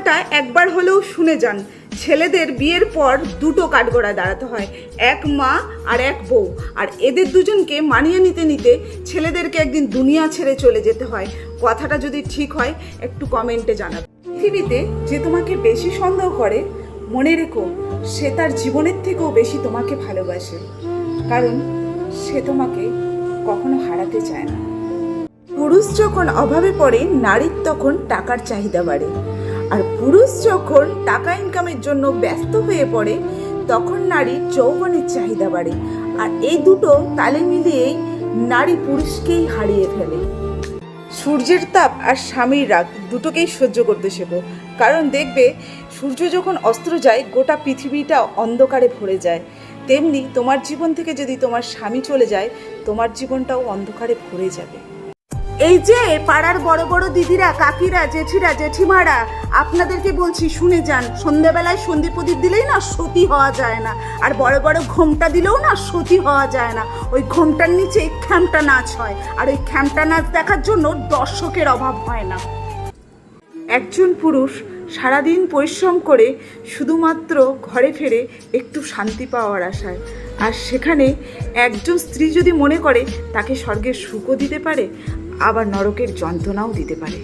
কথাটা একবার হলেও শুনে যান। ছেলেদের বিয়ের পর দুটো কাঠগড়ায় দাঁড়াতে হয়, এক মা আর এক বউ। আর এদের দুজনকে মানিয়ে নিতে নিতে ছেলেদেরকে একদিন দুনিয়া ছেড়ে চলে যেতে হয়। কথাটা যদি ঠিক হয়, একটু কমেন্টে জানাবে। পৃথিবীতে যে তোমাকে বেশি সন্দেহ করে, মনে রেখো, সে তার জীবনের থেকেও বেশি তোমাকে ভালোবাসে। কারণ সে তোমাকে কখনো হারাতে চায় না। পুরুষ যখন অভাবে পড়ে, নারীর তখন টাকার চাহিদা বাড়ে। আর পুরুষ যখন টাকা ইনকামের জন্য ব্যস্ত হয়ে পড়ে, তখন নারীর যৌবনের চাহিদা বাড়ে। আর এই দুটো তালে মিলিয়েই নারী পুরুষকেই হারিয়ে ফেলে। সূর্যের তাপ আর স্বামীর রাগ দুটোকেই সহ্য করতে শেখো। কারণ দেখবে, সূর্য যখন অস্ত্র যায়, গোটা পৃথিবীটা অন্ধকারে ভরে যায়। তেমনি তোমার জীবন থেকে যদি তোমার স্বামী চলে যায়, তোমার জীবনটাও অন্ধকারে ভরে যাবে। এই যে পাড়ার বড় বড় দিদিরা, কাকিরা, জেঠিরা, জেঠিমারা, আপনাদেরকে বলছি, শুনে যান। সন্ধ্যাবেলায় সন্ধি প্রদীপ দিলেই না সতী হওয়া যায় না। আর বড় বড় ঘোমটা দিলেও না সতী হওয়া যায় না। ওই ঘোমটার নিচে খ্যামটা নাচ হয়। আর ওই খ্যামটা নাচ দেখার জন্য দর্শকের অভাব হয় না। একজন পুরুষ সারাদিন পরিশ্রম করে শুধুমাত্র ঘরে ফেরে একটু শান্তি পাওয়ার আশায়। আর সেখানে একজন স্ত্রী যদি মনে করে, তাকে স্বর্গের সুখও দিতে পারে আবার নরকের যন্ত্রণাও দিতে পারে।